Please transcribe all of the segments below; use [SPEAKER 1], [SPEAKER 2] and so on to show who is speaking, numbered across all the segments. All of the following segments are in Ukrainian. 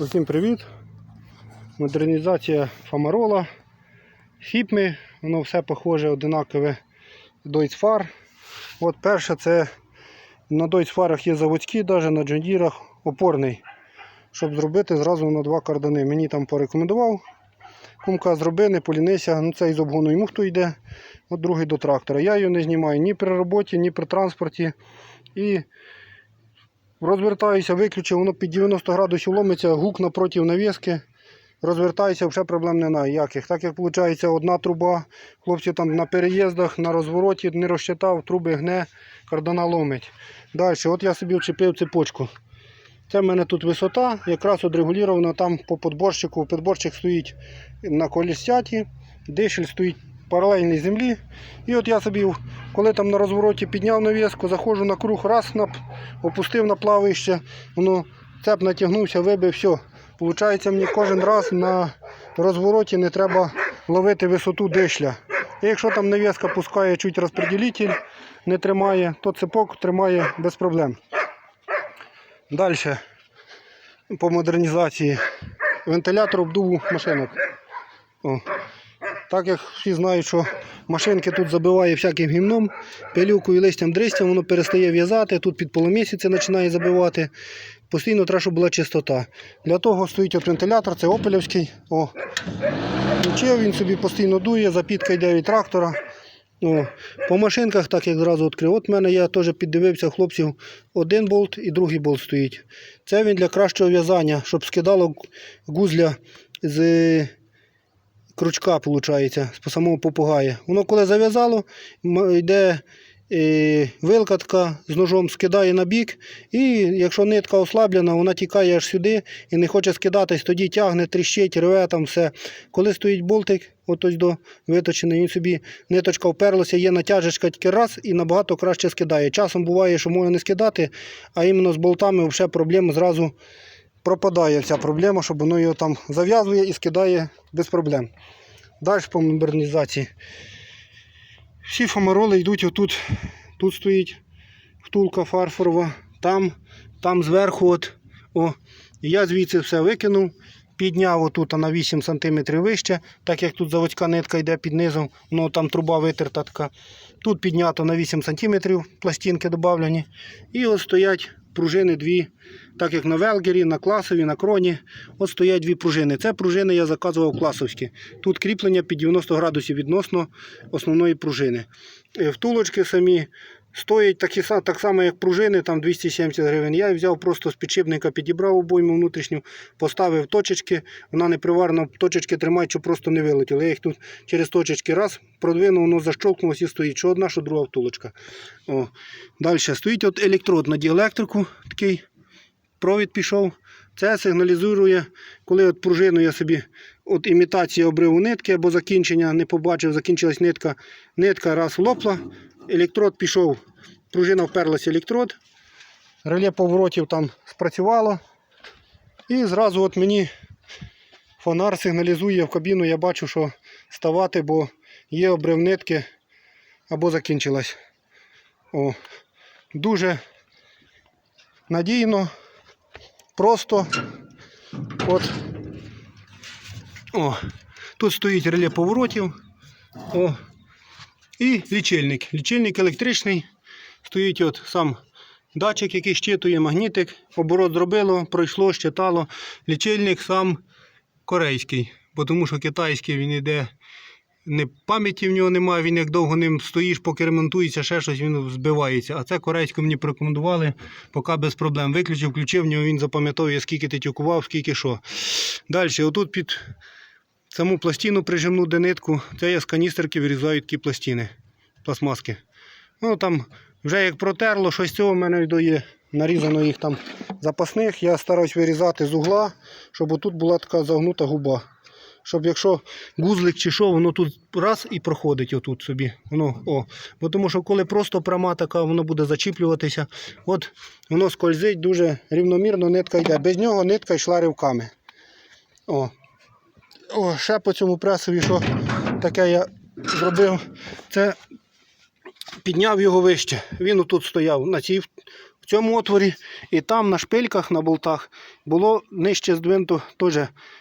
[SPEAKER 1] Усім привіт! Модернізація Фамарола, Фіпми, воно все похоже, одинакове Deutz-Fahr. От перше це на Deutz-Fahrах є заводські, навіть на джондірах опорний. Щоб зробити зразу на два кардани. Мені там порекомендував. Кумка зроби, не полінися. Ну, цей з обгону йому хто йде, от другий до трактора. Я його не знімаю ні при роботі, ні при транспорті. І Розвертаюся, виключив, воно під 90 градусів ломиться, гук напротив навіски. Розвертаюся, вже проблем немає. Так як виходить одна труба, хлопці там на переїздах, на розвороті не розчитав, труби гне, кардана ломить. Далі, от я собі вчепив цепочку. Це в мене тут висота, якраз отрегулювана там по подборщику. Підборщик стоїть на колісяті, дишель стоїть паралельній землі. І от я собі, коли там на розвороті підняв навіску, заходжу на круг, раз нап, опустив на плавище, воно цеп натягнувся, вибив, все. Получається, мені кожен раз на розвороті не треба ловити висоту дишля. І якщо там навіска пускає чуть розподілитель, не тримає, то цепок тримає без проблем. Далі по модернізації вентилятор обдуву машинок. О. Так як всі знають, що машинки тут забиває всяким гімном, пилюкою, листям, дрістям, воно перестає в'язати, тут під полумісяця починає забивати. Постійно треба, щоб була чистота. Для того стоїть от вентилятор, це опелівський. О. Включив, він собі постійно дує, запітка йде від трактора. О. По машинках, так як зразу відкрив. От в мене я теж піддивився хлопців один болт і другий болт стоїть. Це він для кращого в'язання, щоб скидало гузля з крючка, виходить, з самого попугая. Воно коли зав'язало, йде е, вилкатка з ножом скидає на бік, і якщо нитка ослаблена, вона тікає аж сюди і не хоче скидатись, тоді тягне, тріщить, рве там все. Коли стоїть болтик, от до виточений, він собі ниточка вперлася, є натяжечка тільки раз і набагато краще скидає. Часом буває, що може не скидати, а іменно з болтами вже проблема зразу пропадає ця проблема, щоб воно його там зав'язує і скидає без проблем. Далі по модернізації. Всі фомароли йдуть отут. Тут стоїть втулка фарфорова, там, там зверху. От, о. Я звідси все викинув, підняв отут на 8 см вище, так як тут заводська нитка йде під низом, ну там труба витерта така. Тут піднято на 8 см, пластинки додавлені. І ось стоять пружини дві, так як на велгері, на класові, на кроні. От стоять дві пружини. Це пружини я заказував класовські. Тут кріплення під 90 градусів відносно основної пружини. Е, Втулочки самі стоять такі, так само, як пружини, там 270 гривень. Я взяв просто з підшипника, підібрав обойму внутрішню, поставив точечки. Вона не приварена, точечки тримають, щоб просто не вилетіли. Я їх тут через точечки раз продвинув, воно защолкнулося і стоїть. Що одна, що друга втулочка. О. Далі стоїть от електрод на діелектрику, такий провід пішов. Це сигналізує, коли от пружину я собі от імітація обриву нитки або закінчення не побачив, закінчилась нитка. Нитка раз лопла, електрод пішов, пружина вперлася електрод, реле поворотів там спрацювало. І зразу от мені фонар сигналізує в кабіну, я бачу, що ставати, бо є обрив нитки або закінчилась. О, дуже надійно, просто. От. О, тут стоїть реле поворотів. О. І лічильник. Лічильник електричний. Стоїть от сам датчик, який щитує магнітик. Оборот зробило, пройшло, щитало. Лічильник сам корейський, бо тому що китайський він йде. Не пам'яті в нього немає, він як довго ним стоїш, поки ремонтується, ще щось він збивається. А це корейську мені порекомендували, поки без проблем. Виключив, включив, в нього він запам'ятовує, скільки ти тюкував, скільки що. Далі, отут під саму пластину прижимну де нитку, це я з каністерки вирізаю такі пластини, пластмаски. Ну там вже як протерло, щось цього в мене є. Нарізано їх там запасних. Я стараюсь вирізати з угла, щоб отут була така загнута губа. Щоб якщо гузлик чи що, воно тут раз і проходить отут собі. Воно, о. Бо тому що коли просто пряма така, воно буде зачіплюватися. От воно скользить дуже рівномірно, нитка йде. Без нього нитка йшла ривками. О. О, ще по цьому пресові, що таке я зробив, це підняв його вище. Він отут стояв на цій, в цьому отворі, і там на шпильках, на болтах було нижче здвинуто теж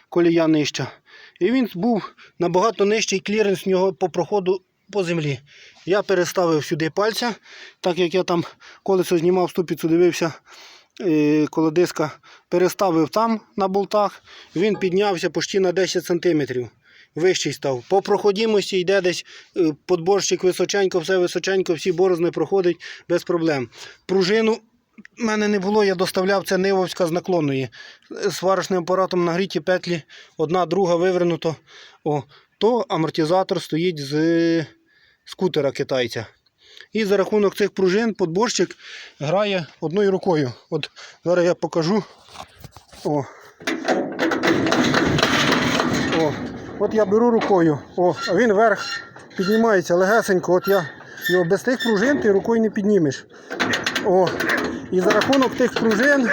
[SPEAKER 1] колія нижча. І він був набагато нижчий кліренс в нього по проходу по землі. Я переставив сюди пальця, так як я там колесо знімав ступицю, дивився е, коло диска, переставив там на болтах, він піднявся почти на 10 см. Вищий став. По проходимості йде десь е, подборщик височенько, все височенько, всі борозни проходить без проблем. Пружину в мене не було, я доставляв це Нивовська з наклонної. Сварочним апаратом нагріті петлі, одна, друга вивернуто. О, то амортизатор стоїть з скутера китайця. І за рахунок цих пружин подборщик грає одною рукою. От зараз я покажу. О. От я беру рукою. О, він вверх піднімається легесенько. От я його без тих пружин ти рукою не піднімеш. О. І за рахунок тих пружин,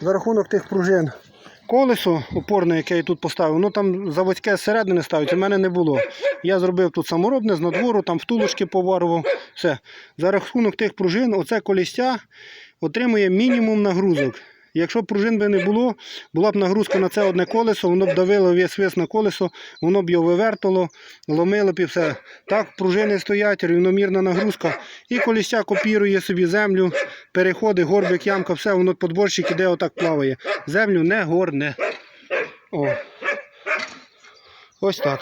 [SPEAKER 1] за рахунок тих пружин, колесо опорне, яке я тут поставив, воно там заводське зсередини ставиться, в мене не було. Я зробив тут саморобне з надвору, там втулочки поварував. Все. За рахунок тих пружин, оце колістя отримує мінімум нагрузок. Якщо б пружин би не було, була б нагрузка на це одне колесо, воно б давило весь вес на колесо, воно б його вивертало, ломило б і все. Так, пружини стоять, рівномірна нагрузка. І колістя копірує собі землю, переходи, горбик, ямка, все, воно подборщик іде, отак плаває. Землю не горне. О. Ось так.